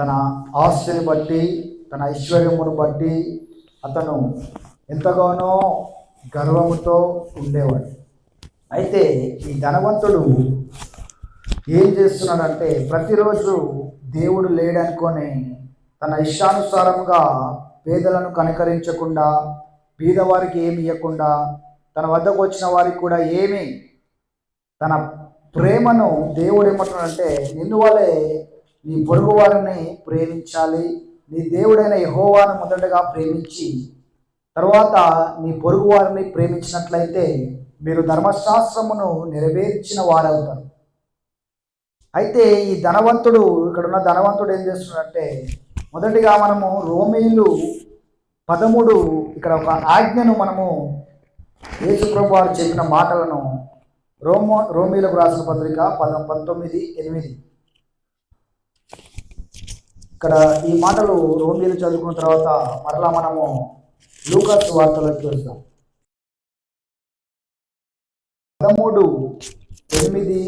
తన ఆస్తిని బట్టి తన ఐశ్వర్యమును బట్టి అతను ఎంతగానో గర్వముతో ఉండేవాడు. అయితే ఈ ధనవంతుడు ఏం చేస్తున్నాడంటే ప్రతిరోజు దేవుడు లేడనుకొని తన ఇష్టానుసారంగా పేదలను కనికరించకుండా పేదవారికి ఏమి ఇవ్వకుండా తన వద్దకు వచ్చిన వారికి కూడా ఏమి తన ప్రేమను దేవుడు ఏమంటున్నాడంటే నిన్ను వాళ్ళే నీ పొరుగు వారిని ప్రేమించాలి. నీ దేవుడైన యహోవాను మొదటగా ప్రేమించి తర్వాత నీ పొరుగు వారిని ప్రేమించినట్లయితే మీరు ధర్మశాస్త్రమును నెరవేర్చిన వారవుతారు. అయితే ఈ ధనవంతుడు ఇక్కడ ఉన్న ధనవంతుడు ఏం చేస్తున్నాడంటే మొదటిగా మనము రోమీలు పదమూడు ఇక్కడ ఒక ఆజ్ఞను మనము యేసుప్రభు వారు చెప్పిన మాటలను రోమో రోమీలకు రాసిన పత్రిక పద పంతొమ్మిది ఎనిమిది. ఇక్కడ ఈ మాటలు రోమీలు చదువుకున్న తర్వాత మరలా మనము లూకస్ వార్తలోకి వెళ్దాం. పదమూడు ఎనిమిది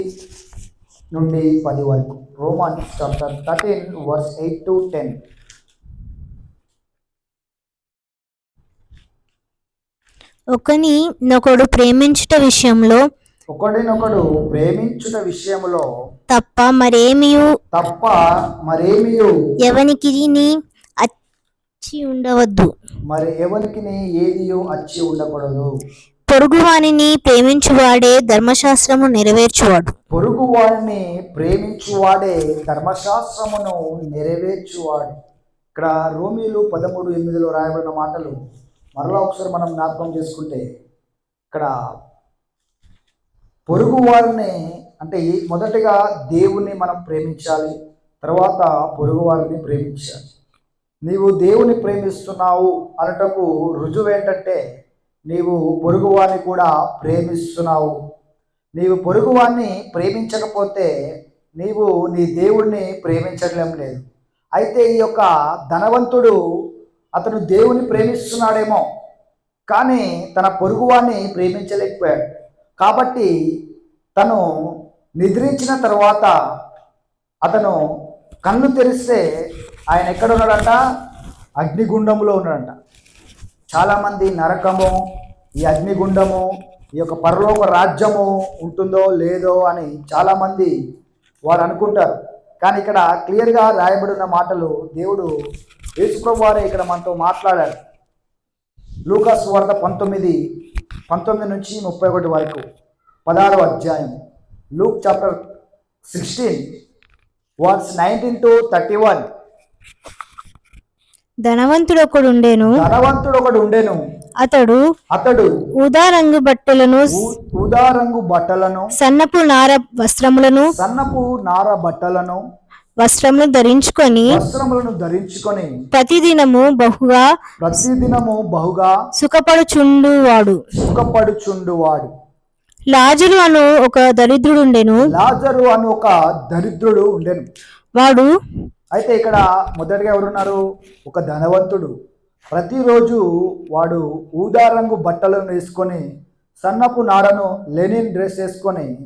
నుండి పది వరకు. Roman chapter thirteen verse eight to ten ఒకని నొకడు ప్రేమించుట విషయంలో ఒకడినొకడు ప్రేమించుట విషయములో తప్ప మరేమియు? తప్ప మరేమియు? ఎవనికి అచ్చి ఉండవద్దు. మరి ఎవరికి అచ్చి ఉండకూడదు? పొరుగువానిని ప్రేమించువాడే ధర్మశాస్త్రము నెరవేర్చువాడు. పొరుగు వాడిని ప్రేమించువాడే ధర్మశాస్త్రమును నెరవేర్చువాడు. ఇక్కడ రోమీలు పదమూడు ఎనిమిదిలో రాయబడిన మాటలు మరలా ఒకసారి మనం జ్ఞాపకం చేసుకుంటే ఇక్కడ పొరుగు వారిని అంటే మొదటిగా దేవుణ్ణి మనం ప్రేమించాలి తర్వాత పొరుగు వారిని ప్రేమించాలి. నీవు దేవుని ప్రేమిస్తున్నావు అనటకు రుజువు ఏంటంటే నీవు పొరుగువాన్ని కూడా ప్రేమిస్తున్నావు. నీవు పొరుగువాన్ని ప్రేమించకపోతే నీవు నీ దేవుణ్ణి ప్రేమించడం లేదు. అయితే ఈ యొక్క ధనవంతుడు అతను దేవుని ప్రేమిస్తున్నాడేమో కానీ తన పొరుగువాన్ని ప్రేమించలేకపోయాడు. కాబట్టి తను నిద్రించిన తర్వాత అతను కన్ను తెరిస్తే ఆయన ఎక్కడ ఉన్నాడంట అగ్నిగుండంలో ఉన్నాడంట. చాలామంది నరకము ఈ అగ్నిగుండము ఈ యొక్క పరలోక రాజ్యము ఉంటుందో లేదో అని చాలామంది వారు అనుకుంటారు. కానీ ఇక్కడ క్లియర్గా రాయబడిన మాటలు దేవుడు యేసుప్రభు వారే ఇక్కడ మనతో మాట్లాడారు. లూకాస్ వార్త పంతొమ్మిది పంతొమ్మిది నుంచి ముప్పై ఒకటి వరకు పదహారవ అధ్యాయం Luke chapter sixteen verse nineteen to thirty one ధనవంతుడు ఒకడుండెను ధనవంతుడు ఒకడు ఉండెను అతడు అతడు ఊదా రంగు బట్టలను ఊదా రంగు బట్టలను సన్నపు నార వస్త్రములను సన్నపు నార బట్టలను వస్త్రములు ధరించుకొని వస్త్రములను ధరించుకొని ప్రతిదినము బహుగా ప్రతిదినము బహుగా సుఖపడుచుండువాడు. సుఖపడుచుండువాడు. లాజరు అను ఒక దరిద్రుడుండెను లాజరు అని ఒక దరిద్రుడు ఉండెను. వాడు అయితే ఇక్కడ మొదటిగా ఎవరున్నారు? ఒక ధనవంతుడు. ప్రతిరోజు వాడు ఊదా రంగు బట్టలను వేసుకొని సన్నపు నారను లెనిన్ డ్రెస్ వేసుకొని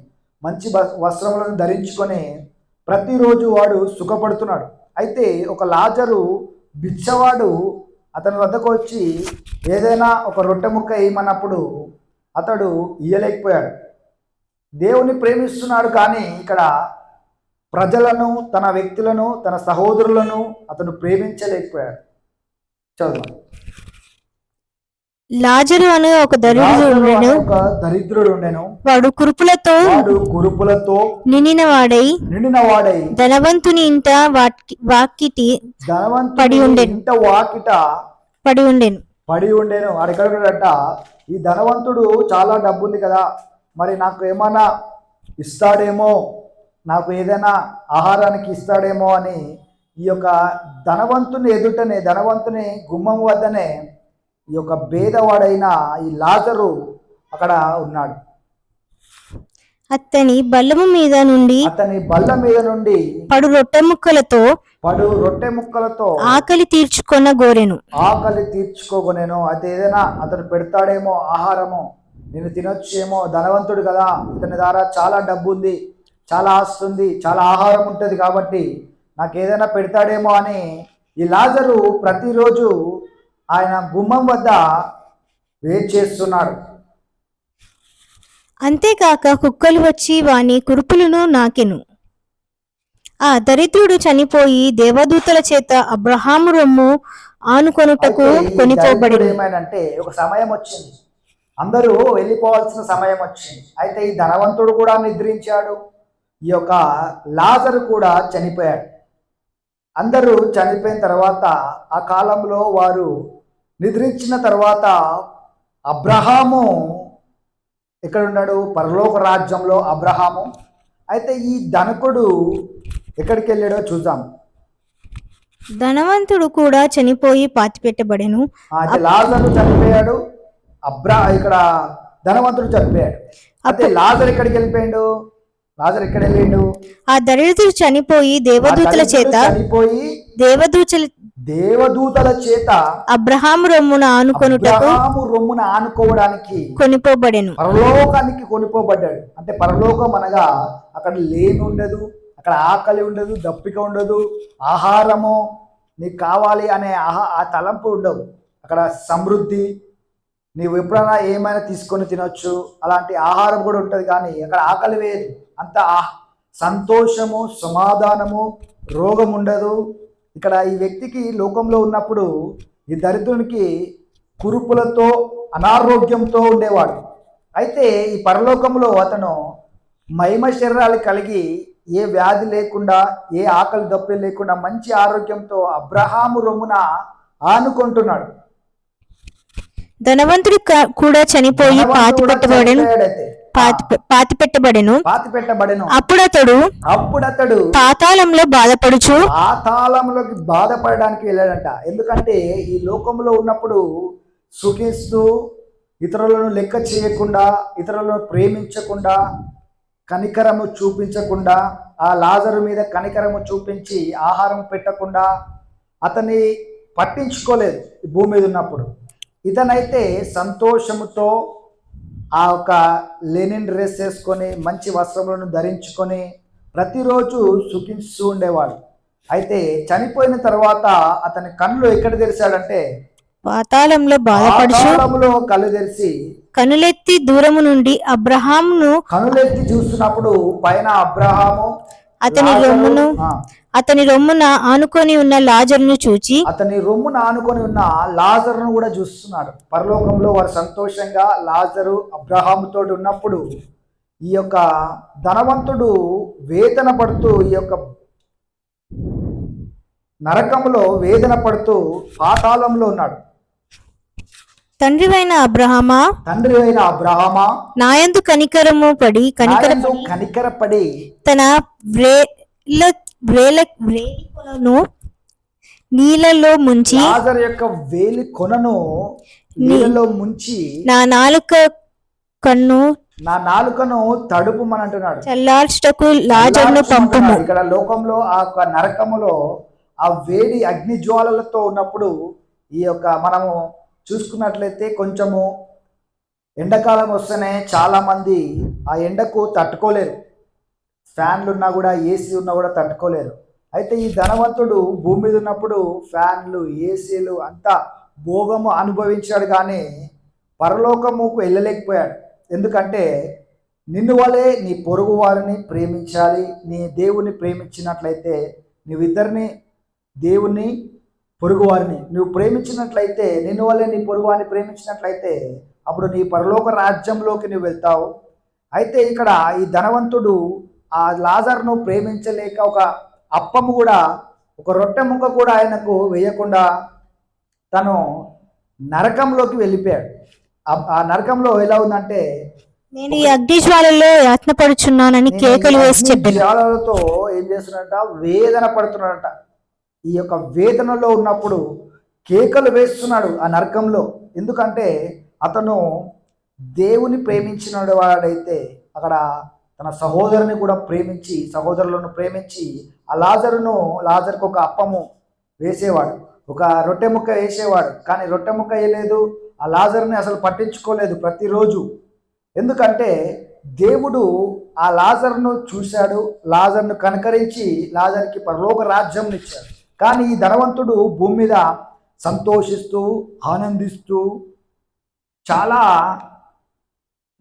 మంచి వస్త్రములను ధరించుకొని ప్రతిరోజు వాడు సుఖపడుతున్నాడు. అయితే ఒక లాజరు బిచ్చవాడు. అతని వద్దకు వచ్చి ఏదైనా ఒక రొట్టె ముక్క వేయమన్నప్పుడు అతడు ఇయ్యలేకపోయాడు. దేవుని ప్రేమిస్తున్నాడు కానీ ఇక్కడ ప్రజలను తన వ్యక్తులను తన సహోదరులను అతను ప్రేమించలేకపోయాడు. చదువు లాజరు అను ఒక దరిద్రుడు ఒక దరిద్రుడు ఉండెను. వాడు కురుపులతో వాడు గురుపులతో నిండిన వాడై నిండిన వాడై ధనవంతుని ఇంట వాకి- వాకిటి పడి ధనవంతుడి ఉండెను. ఇంట వాకిట పడి ఉండెను. పడి ఉండేను. అడగడట ఈ ధనవంతుడు చాలా డబ్బు ఉంది కదా. మరి నాకు ఏమైనా ఇస్తాడేమో? నాకు ఏదైనా ఆహారానికి ఇస్తాడేమో అని ఈ యొక్క ధనవంతుని ఎదుటనే ధనవంతుని గుమ్మం వద్దనే ఈ యొక్క భేదవాడైన ఈ లాజరు అక్కడ ఉన్నాడు. అతని బల్లము మీద నుండి అతని బల్ల మీద నుండి పడు రొట్టె ముక్కలతో పడు రొట్టె ముక్కలతో ఆకలి తీర్చుకొన గోరెను. ఆకలి తీర్చుకోగొనేను. అయితే ఏదైనా అతను పెడతాడేమో ఆహారము నేను తినొచ్చేమో ధనవంతుడు కదా ఇతని ద్వారా చాలా డబ్బు ఉంది చాలా ఆస్తి ఉంది చాలా ఆహారం ఉంటుంది కాబట్టి నాకు ఏదైనా పెడతాడేమో అని ఈ లాజరు ప్రతిరోజు ఆయన గుమ్మం వద్ద వెయిట్ చేస్తున్నాడు. అంతేకాక కుక్కలు వచ్చి వాని కురుపులను నాకెను. ఆ దరిద్రుడు చనిపోయి దేవదూతల చేత అబ్రహాము రొమ్ము ఆనుకొనుటకు కొనిపోబడి ఏమైందంటే ఒక సమయం వచ్చింది. అందరూ వెళ్ళిపోవాల్సిన సమయం వచ్చింది. అయితే ఈ ధనవంతుడు కూడా నిద్రించాడు. ఈ యొక్క లాజరు కూడా చనిపోయాడు. అందరూ చనిపోయిన తర్వాత ఆ కాలంలో వారు నిద్రించిన తర్వాత అబ్రహాము ఎక్కడ ఉన్నాడు పరలోక రాజ్యంలో అబ్రహాము. అయితే ఈ ధనకుడు ఎక్కడికి వెళ్ళాడో చూద్దాం. ధనవంతుడు కూడా చనిపోయి పాతిపెట్టబడెను. లాజరు చనిపోయాడు. అబ్రా ఇక్కడ ధనవంతుడు చనిపోయాడు. అయితే లాజర్ ఎక్కడికి వెళ్ళిపోయాడు లాజర్ ఎక్కడ వెళ్ళిండు ఆ దరిద్రుడు చనిపోయి దేవదూతల చేత చనిపోయి దేవదూతల దేవదూతల చేత అబ్రహాము రొమ్మున ఆనుకొనుటకు అబ్రహాము రొమ్మున ఆనుకోవడానికి కొనిపోబడెను. పరలోకానికి కొనిపోబడ్డాడు. అంటే పరలోకం అనగా అక్కడ లేని ఉండదు అక్కడ ఆకలి ఉండదు దప్పిక ఉండదు ఆహారము నీకు కావాలి అనే ఆహా ఆ తలంపు ఉండవు. అక్కడ సమృద్ధి నీవు ఎప్పుడైనా ఏమైనా తీసుకొని తినొచ్చు అలాంటి ఆహారం కూడా ఉంటుంది కానీ అక్కడ ఆకలి వేయదు. అంత సంతోషము సమాధానము రోగం ఉండదు. ఇక్కడ ఈ వ్యక్తికి లోకంలో ఉన్నప్పుడు ఈ దరిద్రునికి కురుపులతో అనారోగ్యంతో ఉండేవాడు. అయితే ఈ పరలోకంలో అతను మహిమ శరీరాలు కలిగి ఏ వ్యాధి లేకుండా ఏ ఆకలి దప్పి లేకుండా మంచి ఆరోగ్యంతో అబ్రహాము రొమ్మున ఆనుకుంటున్నాడు. ధనవంతుడు కూడా చనిపోయి పాతిపెట్టబడెను పాతి పాతిపెట్టబడెను పాతి పెట్టబడెను. అప్పుడతడు అప్పుడతడు పాతాళంలో బాధపడుచు పాతాళంలోకి బాధపడడానికి వెళ్ళాడంట. ఎందుకంటే ఈ లోకంలో ఉన్నప్పుడు సుఖిస్తూ ఇతరులను లెక్క చేయకుండా ఇతరులను ప్రేమించకుండా కనికరము చూపించకుండా ఆ లాజరు మీద కనికరము చూపించి ఆహారం పెట్టకుండా అతన్ని పట్టించుకోలేదు భూమి మీద ఉన్నప్పుడు. ఇతనైతే సంతోషముతో ఆ ఒక లెనిన్ డ్రెస్ వేసుకొని మంచి వస్త్రములను ధరించుకొని ప్రతిరోజు సుఖిస్తూ ఉండేవాడు. అయితే చనిపోయిన తర్వాత అతని కళ్ళు ఎక్కడ తెరిచాడంటే పాతాళంలో బాధపడుచు కళ్ళు తెరిచి కనులెత్తి దూరము నుండి అబ్రహామును కనులెత్తి చూస్తున్నప్పుడు పైన అబ్రహాము అతని రొమ్మును అతని రొమ్మున ఆనుకొని ఉన్న లాజరును చూచి అతని రొమ్మున ఆనుకొని ఉన్న లాజరును కూడా చూస్తున్నాడు. పరలోకంలో వారు సంతోషంగా లాజరు అబ్రహాముతో ఉన్నప్పుడు ఈ యొక్క ధనవంతుడు వేదన పడుతూ ఈ యొక్క నరకంలో వేదన పడుతూ పాతాళంలో ఉన్నాడు. తండ్రివైన అబ్రహామా? తండ్రి అయిన అబ్రహమా? నాయందు కనికరము పడి కనికర ఆయనతో కనికరపడి తన వ్రేల వ్రేల వ్రేలికలను నీళ్ళలో ముంచి లాజర్ యొక్క వేలి కొనను నీళ్ళలో ముంచి నా నాలుక కన్ను నా నాలుకను తడుపుమని అంటున్నాడు చల్లార్చుటకు లాజర్ను పంపుము. ఇక్కడ లోకంలో ఆ యొక్క నరకములో ఆ వేడి అగ్ని జ్వాలలతో ఉన్నప్పుడు ఈ యొక్క మనము చూసుకున్నట్లయితే కొంచెము ఎండాకాలం వస్తేనే చాలామంది ఆ ఎండకు తట్టుకోలేరు. ఫ్యాన్లు ఉన్నా కూడా ఏసీ ఉన్నా కూడా తట్టుకోలేరు. అయితే ఈ ధనవంతుడు భూమి మీద ఉన్నప్పుడు ఫ్యాన్లు ఏసీలు అంతా భోగము అనుభవించాడు కానీ పరలోకముకు వెళ్ళలేకపోయాడు. ఎందుకంటే నిన్ను వలే నీ పొరుగు వారిని ప్రేమించాలి నీ దేవుని ప్రేమించినట్లయితే నువ్విద్దరిని దేవుని పొరుగువారిని. నువ్వు ప్రేమించినట్లయితే నిన్ను వల్లే నీ పొరుగువారిని ప్రేమించినట్లయితే అప్పుడు నీ పరలోక రాజ్యంలోకి నువ్వు వెళ్తావు. అయితే ఇక్కడ ఈ ధనవంతుడు ఆ లాజర్ను ప్రేమించలేక ఒక అప్పము కూడా ఒక రొట్టె ముక్క కూడా ఆయనకు వేయకుండా తను నరకంలోకి వెళ్ళిపోయాడు. ఆ- నరకంలో ఎలా ఉందంటే నేను ఈ అగ్ని జ్వాలలో యాత్నపడుచున్నానని నేను కేకలు వేసి చెప్పాను. జ్వాలలతో ఏం చేస్తున్నాడంట వేదన పడుతున్నాడంట. ఈ యొక్క వేదనలో ఉన్నప్పుడు కేకలు వేస్తున్నాడు ఆ నరకంలో. ఎందుకంటే అతను దేవుని ప్రేమించిన వాడైతే అక్కడ తన సహోదరుని కూడా ప్రేమించి సహోదరులను ప్రేమించి ఆ లాజరును లాజర్కు ఒక అప్పము వేసేవాడు. ఒక రొట్టె ముక్క వేసేవాడు. కానీ రొట్టె ముక్క వేయలేదు ఆ లాజర్ని అసలు పట్టించుకోలేదు ప్రతిరోజు. ఎందుకంటే దేవుడు ఆ లాజర్ను చూశాడు లాజర్ను కనకరించి లాజర్కి పరలోక రాజ్యం ఇచ్చాడు కానీ ఈ ధనవంతుడు భూమి మీద సంతోషిస్తూ ఆనందిస్తూ చాలా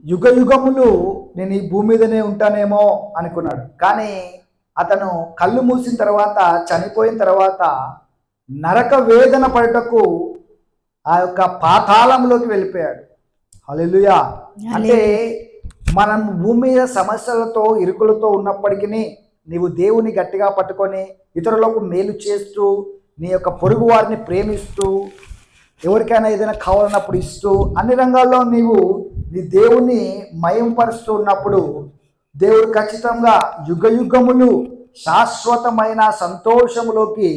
యుగ యుగములు నేను ఈ భూమి మీదనే ఉంటానేమో అనుకున్నాడు. కానీ అతను కళ్ళు మూసిన తర్వాత చనిపోయిన తర్వాత నరక వేదన పడటకు ఆ యొక్క పాతాళంలోకి వెళ్ళిపోయాడు. హల్లెలూయా! అంటే మనం భూమి మీద సమస్యలతో ఇరుకులతో ఉన్నప్పటికీ నీవు దేవుని గట్టిగా పట్టుకొని ఇతరులకు మేలు చేస్తూ నీ యొక్క పొరుగు వారిని ప్రేమిస్తూ ఎవరికైనా ఏదైనా కావాలన్నప్పుడు ఇస్తూ అన్ని రంగాల్లో నీవు నీ దేవుని మయంపరుస్తూ ఉన్నప్పుడు దేవుడు ఖచ్చితంగా యుగ యుగములు శాశ్వతమైన సంతోషములోకి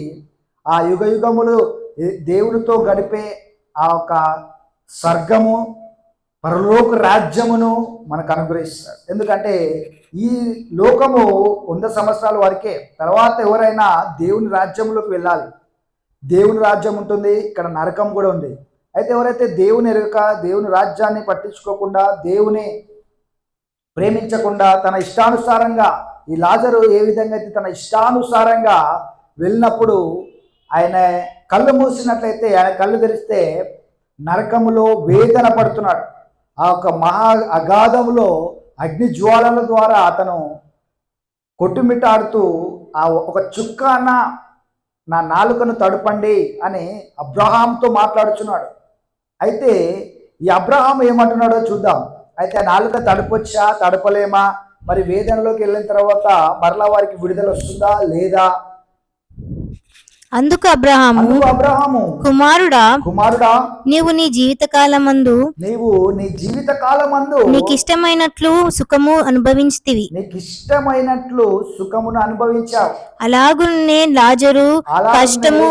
ఆ యుగ యుగములు దేవుడితో గడిపే ఆ ఒక స్వర్గము పరలోక రాజ్యమును మనకు అనుగ్రహిస్తాడు. ఎందుకంటే ఈ లోకము వంద సంవత్సరాల వరకే తర్వాత ఎవరైనా దేవుని రాజ్యంలోకి వెళ్ళాలి. దేవుని రాజ్యం ఉంటుంది ఇక్కడ నరకం కూడా ఉంది. అయితే ఎవరైతే దేవుని ఎరగక దేవుని రాజ్యాన్ని పట్టించుకోకుండా దేవుని ప్రేమించకుండా తన ఇష్టానుసారంగా ఈ లాజరు ఏ విధంగా అయితే తన ఇష్టానుసారంగా వెళ్ళినప్పుడు ఆయన కళ్ళు మూసినట్లయితే ఆయన కళ్ళు తెరిస్తే నరకములో వేదన పడుతున్నాడు. ఆ యొక్క మహా అగాధంలో అగ్ని జ్వాలల ద్వారా అతను కొట్టుమిట్టాడుతూ ఆ ఒక చుక్క అన్న నా నాలుకను తడపండి అని అబ్రహాంతో మాట్లాడుచున్నాడు. అయితే ఈ అబ్రహాం ఏమంటున్నాడో చూద్దాం. అయితే ఆ నాలుక తడపొచ్చా తడపలేమా? మరి వేదనలోకి వెళ్ళిన తర్వాత మరలా వారికి విడుదల వస్తుందా లేదా? అందుకు అబ్రహాము అబ్రహాము కుమారుడా కుమారుడా నీవు నీ జీవితకాలమందు నీవు నీ జీవిత కాలమందు నీకు ఇష్టమైనట్లు సుఖము అనుభవించితివి. నీకు ఇష్టమైనట్లు సుఖమును అనుభవించావు. అలాగునే లాజరు కష్టము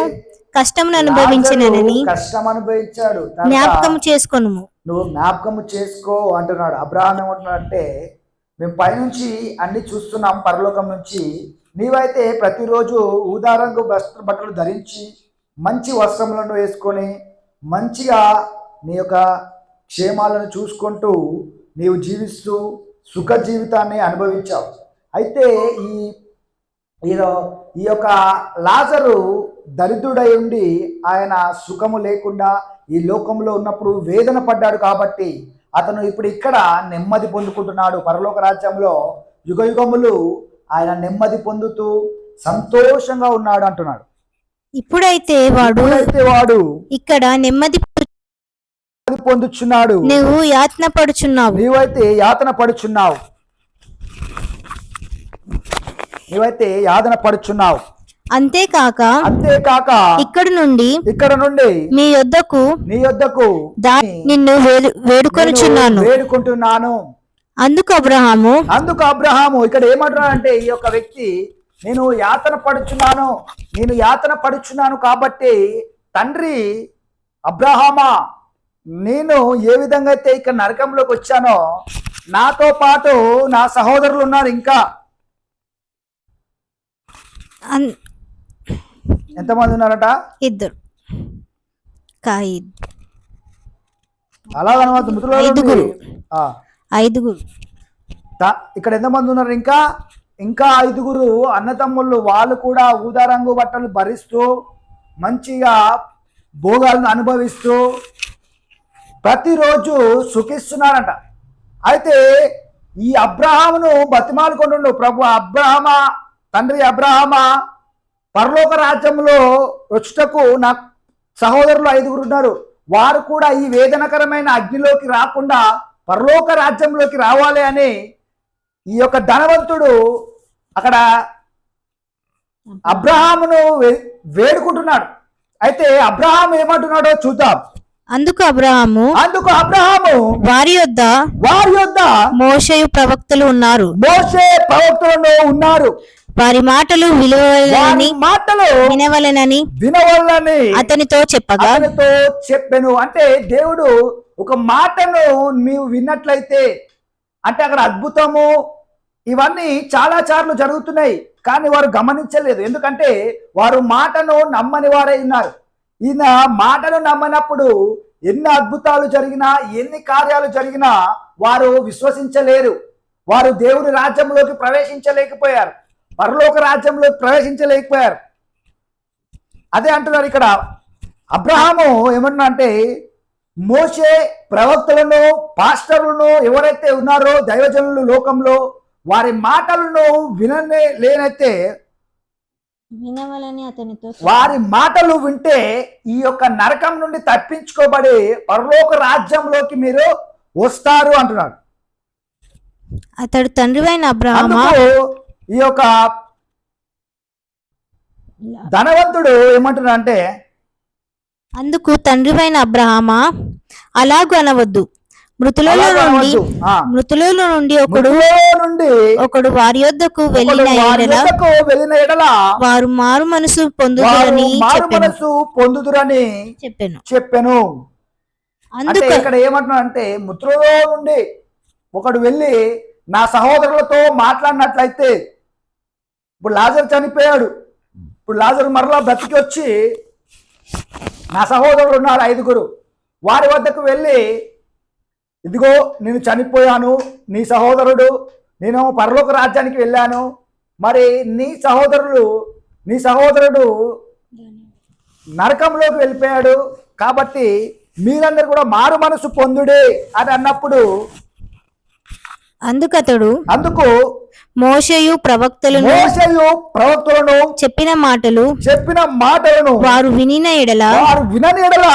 కష్టమును అనుభవించినని కష్టం అనుభవించాడు కనుక జ్ఞాపకము చేసుకొనుము. నువ్వు జ్ఞాపకము చేసుకో అంటున్నాడు అబ్రహాం ఏమంటున్నాడు అంటే మేము పైనుంచి అన్ని చూస్తున్నాం పరలోకం నుంచి. నీవైతే ప్రతిరోజు ఊదారంగు వస్త్ర బట్టలు ధరించి మంచి వస్త్రములను వేసుకొని మంచిగా నీ యొక్క క్షేమాలను చూసుకుంటూ నీవు జీవిస్తూ సుఖ జీవితాన్ని అనుభవించావు. అయితే ఈ ఈ యొక్క లాజరు దరిద్రుడై ఉండి ఆయన సుఖము లేకుండా ఈ లోకంలో ఉన్నప్పుడు వేదన పడ్డాడు కాబట్టి అతను ఇప్పుడు ఇక్కడ నెమ్మది పొందుకుంటున్నాడు. పరలోక రాజ్యంలో యుగ యుగములు ఆయన నెమ్మది పొందుతూ సంతోషంగా ఉన్నాడు అంటున్నాడు. ఇప్పుడైతే వాడు వాడు ఇక్కడ నెమ్మది పొందుచున్నాడు. నువ్వు యాతన పడుచున్నావు. నీవైతే యాతన పడుచున్నావు. నీవైతే యాతన పడుచున్నావు. అంతేకాక అంతేకాక ఇక్కడ నుండి ఇక్కడ నుండి మీ యొద్దకు నీ యొద్దకు నిన్ను వేడు వేడుకొనుచున్నాను. నేను వేడుకుంటున్నాను. అందుకు అబ్రహాము అందుకు అబ్రహాము ఇక్కడ ఏమంటున్నాడంటే ఈ యొక్క వ్యక్తి నేను యాతన పడుచున్నాను నేను యాతన పడుచున్నాను కాబట్టి తండ్రి అబ్రహామా నేను ఏ విధంగా అయితే ఇక్కడ నరకంలోకి వచ్చానో నాతో పాటు నా సహోదరులు ఉన్నారు ఇంకా. ఎంతమంది ఉన్నారట? ఇద్దరు. మృతులలో నుండి- ఐదుగురు. ఇక్కడ ఎంతమంది ఉన్నారు ఇంకా? ఇంకా ఐదుగురు అన్నతమ్ముళ్ళు వాళ్ళు కూడా ఊదా రంగు బట్టలు భరిస్తూ మంచిగా భోగాలను అనుభవిస్తూ ప్రతిరోజు సుఖిస్తున్నారంట. అయితే ఈ అబ్రహామును బతిమాలుకుంటుండు ప్రభు అబ్రహమ తండ్రి అబ్రహమ పరలోక రాజ్యంలో వచ్చుటకు నా సహోదరులు ఐదుగురు ఉన్నారు. వారు కూడా ఈ వేదనకరమైన అగ్నిలోకి రాకుండా పరలోక రాజ్యంలోకి రావాలి అని ఈ యొక్క ధనవంతుడు అక్కడ అబ్రహామును వేడుకుంటున్నాడు. అయితే అబ్రహాం ఏమంటున్నాడో చూద్దాం. అందుకు అబ్రహాము అందుకు అబ్రహాము వారి యొద్ద వారి యొద్ద మోషయు ప్రవక్తలు ఉన్నారు. మోసే ప్రవక్తలను ఉన్నారు. వారి మాటలు విలువలని మాటలు వినవలెనని వినవల్లని అతనితో చెప్పగా అతనితో చెప్పాను. అంటే దేవుడు ఒక మాటను నీవు విన్నట్లయితే అంటే అక్కడ అద్భుతము ఇవన్నీ చాలా సార్లు జరుగుతున్నాయి కానీ వారు గమనించలేదు. ఎందుకంటే వారు మాటను నమ్మని వారై ఉన్నారు. ఈయన మాటను నమ్మనప్పుడు ఎన్ని అద్భుతాలు జరిగినా ఎన్ని కార్యాలు జరిగినా వారు విశ్వసించలేరు. వారు దేవుని రాజ్యంలోకి ప్రవేశించలేకపోయారు. పరలోక రాజ్యంలోకి ప్రవేశించలేకపోయారు. అదే అంటున్నారు ఇక్కడ. అబ్రహాము ఏమన్నా అంటే మోసే ప్రవక్తలను పాస్టర్లను ఎవరైతే ఉన్నారో దైవజనులు లోకంలో వారి మాటలను విననే లేనైతే వినవలని అతనితో వారి మాటలు వింటే ఈ యొక్క నరకం నుండి తప్పించుకోబడి పరలోక రాజ్యంలోకి మీరు వస్తారు అంటున్నాడు. అతడు తండ్రివైన అబ్రహామా? అందుకు ఈ యొక్క ధనవంతుడు ఏమంటున్నా అంటే అందుకు తండ్రివైన అబ్రహామా అలాగు అనవద్దు. మృతులలో నుండి. మృతులలో నుండి ఒకడు నుండి ఒకడు వారి యొద్దకు వెళ్ళిన వెళ్ళిన ఎడల వారు మారు మనసు వారు పొందుతారని మారు చెప్పాను. మనసు పొందుదురని చెప్పాను. చెప్పాను. అందుకు ఇక్కడ ఏమంటున్నా అంటే మృతులలో నుండి ఒకడు వెళ్ళి నా సహోదరులతో మాట్లాడినట్లయితే ఇప్పుడు లాజర్ చనిపోయాడు. ఇప్పుడు లాజర్ మరలా బ్రతికి వచ్చి నా సహోదరులు ఉన్నారు ఐదుగురు. వారి వద్దకు వెళ్ళి ఇదిగో నేను చనిపోయాను నీ సహోదరుడు నేను పరలోక రాజ్యానికి వెళ్ళాను. మరి నీ సహోదరులు నీ సహోదరుడు నరకంలోకి వెళ్ళిపోయాడు. కాబట్టి మీరందరూ కూడా మారు మనసు పొందుడే అని అన్నప్పుడు అందుకతడు అందుకు మోషయు ప్రవక్తలను మోసయు ప్రవక్తలను చెప్పిన మాటలు చెప్పిన మాటలను వారు వినిన ఎడల వారు విననీడల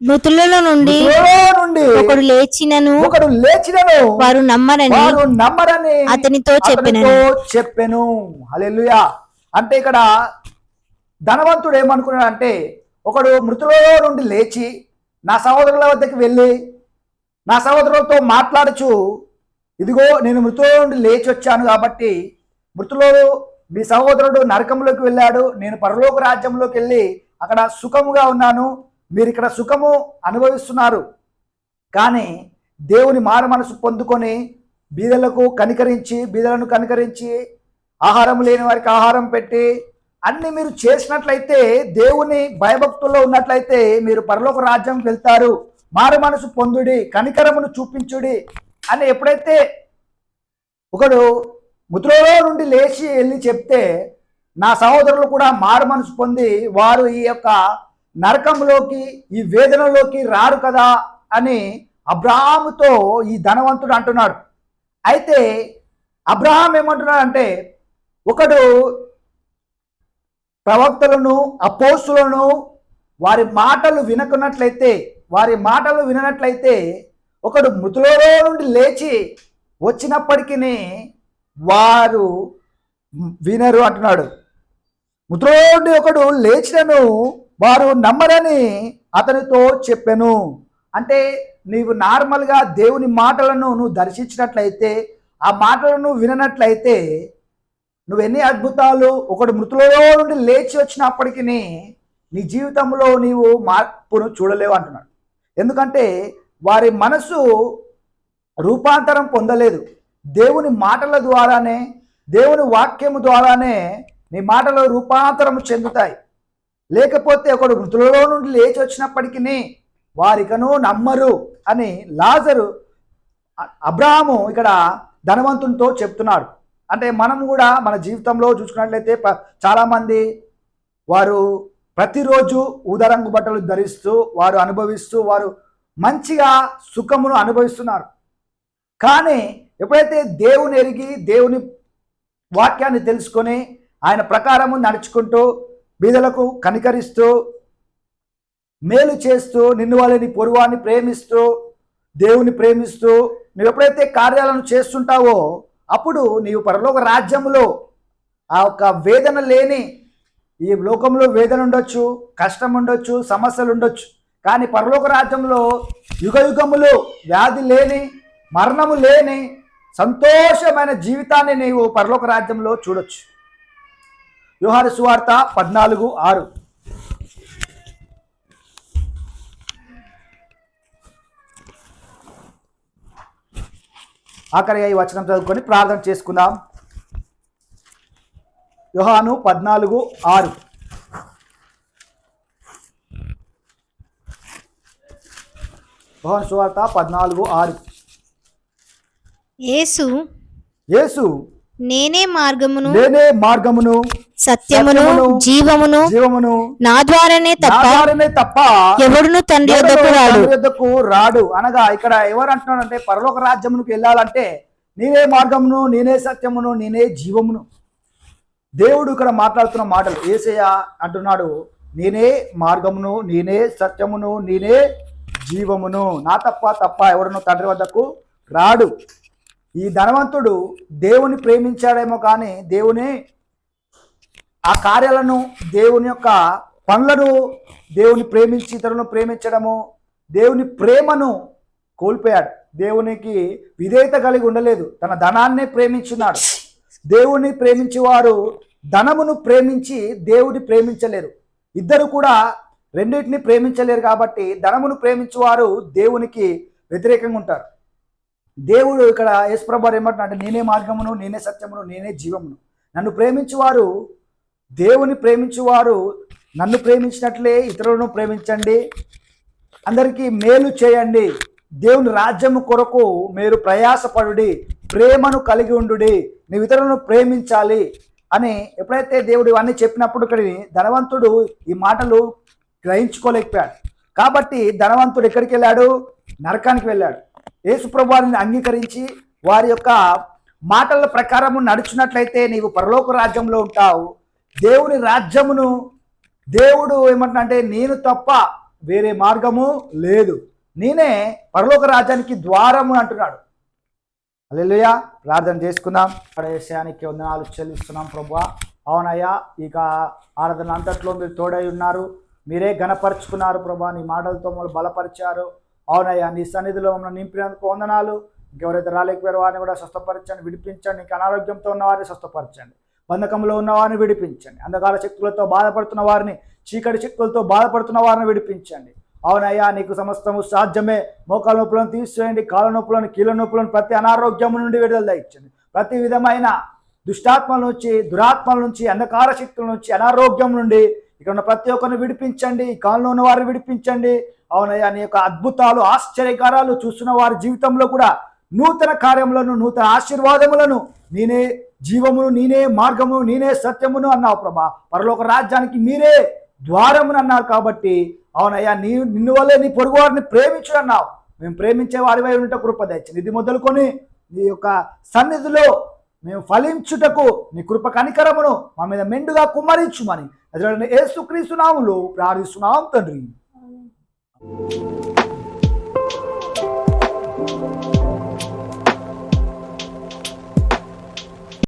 మృతులలో నుండి నుండి ఒకడు లేచినను ఒకడు లేచినను వారు నమ్మరని వారు నమ్మరని అతనితో. అతనితో చెప్పెను హల్లెలూయా అంటే ఇక్కడ ధనవంతుడు ఏమనుకున్నాడు అంటే ఒకడు మృతులలో నుండి లేచి నా సహోదరుల వద్దకు వెళ్ళి నా సహోదరులతో మాట్లాడుచు. ఇదిగో నేను మృతుల నుండి లేచి వచ్చాను కాబట్టి మృతులో మీ సహోదరుడు నరకంలోకి వెళ్ళాడు. నేను పరలోక రాజ్యంలోకి వెళ్ళి అక్కడ సుఖముగా ఉన్నాను. మీరు ఇక్కడ సుఖము అనుభవిస్తున్నారు. కానీ దేవుని మారు మనసు పొందుకొని బీదలకు కనికరించి బీదలను కనికరించి ఆహారం లేని వారికి ఆహారం పెట్టి అన్ని మీరు చేసినట్లయితే దేవుని భయభక్తుల్లో ఉన్నట్లయితే మీరు పరలోక రాజ్యం వెళ్తారు. మారు మనసు పొందుడి కనికరమును చూపించుడి అని ఎప్పుడైతే ఒకడు ముద్రలో నుండి లేచి వెళ్ళి చెప్తే నా సహోదరులు కూడా మారు మనసు పొంది వారు ఈ యొక్క నరకంలోకి ఈ వేదనలోకి రారు కదా అని అబ్రహాముతో ఈ ధనవంతుడు అంటున్నాడు. అయితే అబ్రహాం ఏమంటున్నాడు అంటే ఒకడు ప్రవక్తలను అపోస్తులను వారి మాటలు వినకున్నట్లయితే వారి మాటలు విననట్లయితే ఒకడు మృతులలో నుండి లేచి వచ్చినప్పటికీ వారు వినరు అంటున్నాడు. మృతులలో నుండి ఒకడు లేచినను వారు నమ్మరని అతనితో చెప్పాను. అంటే నీవు నార్మల్గా దేవుని మాటలను నువ్వు దర్శించినట్లయితే ఆ మాటలను విననట్లయితే నువ్వు ఎన్ని అద్భుతాలు ఒకడు మృతులలో నుండి లేచి వచ్చినప్పటికీ నీ జీవితంలో నీవు మార్పును చూడలేవు అంటున్నాడు. ఎందుకంటే వారి మనసు రూపాంతరం పొందలేదు. దేవుని మాటల ద్వారానే దేవుని వాక్యము ద్వారానే నీ మాటలు రూపాంతరం చెందుతాయి. లేకపోతే ఒకడు మృతులలో నుండి లేచి వచ్చినప్పటికీ వారికను నమ్మరు అని లాజరు అబ్రాహము ఇక్కడ ధనవంతునితో చెప్తున్నాడు అంటే మనం కూడా మన జీవితంలో చూసుకున్నట్లయితే చాలామంది వారు ప్రతిరోజు ఊదరంగు బట్టలు ధరిస్తూ వారు అనుభవిస్తూ వారు మంచిగా సుఖమును అనుభవిస్తున్నారు. కానీ ఎప్పుడైతే దేవుని ఎరిగి దేవుని వాక్యాన్ని తెలుసుకొని ఆయన ప్రకారము నడుచుకుంటూ బీదలకు కనికరిస్తూ మేలు చేస్తూ నిన్ను వాళ్ళని పొరువాన్ని ప్రేమిస్తూ దేవుని ప్రేమిస్తూ నువ్వు ఎప్పుడైతే కార్యాలను చేస్తుంటావో అప్పుడు నీవు పరలోక రాజ్యంలో ఆ యొక్క వేదన లేని ఈ లోకంలో వేదన ఉండొచ్చు కష్టం ఉండొచ్చు సమస్యలు ఉండొచ్చు కానీ పరలోక రాజ్యంలో యుగ యుగములు వ్యాధి లేని మరణము లేని సంతోషమైన జీవితాన్ని నీవు పరలోక రాజ్యంలో చూడొచ్చు. యోహాను సువార్త పద్నాలుగు ఆరు. ఆఖరిగా ఈ వచనం చదువుకొని ప్రార్థన చేసుకుందాం. యోహాను పద్నాలుగు ఆరు. యోహాను సువార్త పద్నాలుగు ఆరు. యేసు యేసు నేనే మార్గమును నేనే మార్గమును సత్యమును జీవమును జీవమును నా ద్వారానే తప్ప తప్ప ఎవడును తండ్రి వద్దకు రాడు. యొద్దకు రాడు. అనగా ఇక్కడ ఎవరు అంటున్నాడంటే పరలోక రాజ్యమునికి వెళ్ళాలంటే నేనే మార్గమును నేనే సత్యమును నేనే జీవమును. దేవుడు ఇక్కడ మాట్లాడుతున్న మాటలు. ఏసయ్య అంటున్నాడు నేనే మార్గమును నేనే సత్యమును నేనే జీవమును. నా తప్ప తప్ప ఎవరినో తండ్రి వద్దకు రాడు. ఈ ధనవంతుడు దేవుని ప్రేమించాడేమో కానీ దేవుని ఆ కార్యాలను దేవుని యొక్క పనులను దేవుని ప్రేమించి ఇతరులను ప్రేమించడము దేవుని ప్రేమను కోల్పోయాడు. దేవునికి విధేయత కలిగి ఉండలేదు. తన ధనాన్నే ప్రేమించున్నాడు దేవుని ప్రేమించేవారు ధనమును ప్రేమించి దేవుని ప్రేమించలేరు. ఇద్దరు కూడా రెండింటిని ప్రేమించలేరు కాబట్టి ధనమును ప్రేమించేవారు దేవునికి వ్యతిరేకంగా ఉంటారు. దేవుడు ఇక్కడ యేసుప్రభు ఏమంటున్నాడు నేనే మార్గమును నేనే సత్యమును నేనే జీవమును. నన్ను ప్రేమించువారు దేవుని ప్రేమించువారు నన్ను ప్రేమించినట్లే ఇతరులను ప్రేమించండి. అందరికీ మేలు చేయండి. దేవుని రాజ్యము కొరకు మీరు ప్రయాసపడుడి ప్రేమను కలిగి ఉండుడి నీ ఇతరులను ప్రేమించాలి అని ఎప్పుడైతే దేవుడు ఇవన్నీ చెప్పినప్పుడు ఇక్కడ ధనవంతుడు ఈ మాటలు గ్రహించుకోలేకపోయాడు. కాబట్టి ధనవంతుడు ఎక్కడికి వెళ్ళాడు? నరకానికి వెళ్ళాడు. యేసుప్రభువారిని అంగీకరించి వారి యొక్క మాటల ప్రకారము నడుచున్నట్లయితే నీవు పరలోక రాజ్యంలో ఉంటావు. దేవుని రాజ్యమును దేవుడు ఏమంటున్నా అంటే నేను తప్ప వేరే మార్గము లేదు. నేనే పరలోక రాజ్యానికి ద్వారము అంటున్నాడు. అల్లెలుయా ప్రార్థన చేసుకుందాం. ప్రదేశానికి వందనాలు చెల్లిస్తున్నాం ప్రభు అవునయ్యా ఇక ఆరాధన అంతట్లో మీరు తోడై ఉన్నారు. మీరే గణపరుచుకున్నారు ప్రభా నీ మాటలతో మమ్మల్ని బలపరిచారు. అవునయ్యా నీ సన్నిధిలో మమ్మల్ని నింపినందుకు వందనాలు. ఇంకెవరైతే రాలేకపోయారు వారిని కూడా స్వస్థపరచండి విడిపించండి. ఇంకా అనారోగ్యంతో ఉన్న వారిని స్వస్థపరచండి. బంధకంలో ఉన్న వారిని విడిపించండి. అంధకార శక్తులతో బాధపడుతున్న వారిని చీకటి శక్తులతో బాధపడుతున్న వారిని విడిపించండి. అవునయ్యా నీకు సమస్తము సాధ్యమే. మోకాల నొప్పులను తీసివేయండి కాళ్ళ నొప్పులను కీళ్ళ నొప్పులను ప్రతి అనారోగ్యం నుండి విడుదల దయచండి ప్రతి విధమైన దుష్టాత్మల నుంచి దురాత్మల నుంచి అంధకార శక్తుల నుంచి అనారోగ్యం నుండి ఇక్కడ ఉన్న ప్రతి ఒక్కరిని విడిపించండి ఈ కాలంలో ఉన్న వారిని విడిపించండి. అవునయ్యా నీ యొక్క అద్భుతాలు ఆశ్చర్యకారాలు చూస్తున్న వారి జీవితంలో కూడా నూతన కార్యములను నూతన ఆశీర్వాదములను నేనే జీవమును నేనే మార్గము నేనే సత్యమును అన్నావు ప్రభా. పరలోక రాజ్యానికి మీరే ద్వారమును అన్నారు కాబట్టి అవునయ్యా నీ నిన్ను వల్లే నీ పొరుగు వారిని ప్రేమించు అన్నావు మేము ప్రేమించే వారివై ఉంటే కృప దయచింది ఇది మొదలుకొని నీ యొక్క సన్నిధిలో మేము ఫలించుటకు నీ కృప కనికరమును మా మీద మెండుగా కుమ్మరించుమని. అదే ఏసుక్రీస్తునాములు ప్రార్థిస్తున్నాం తండ్రి.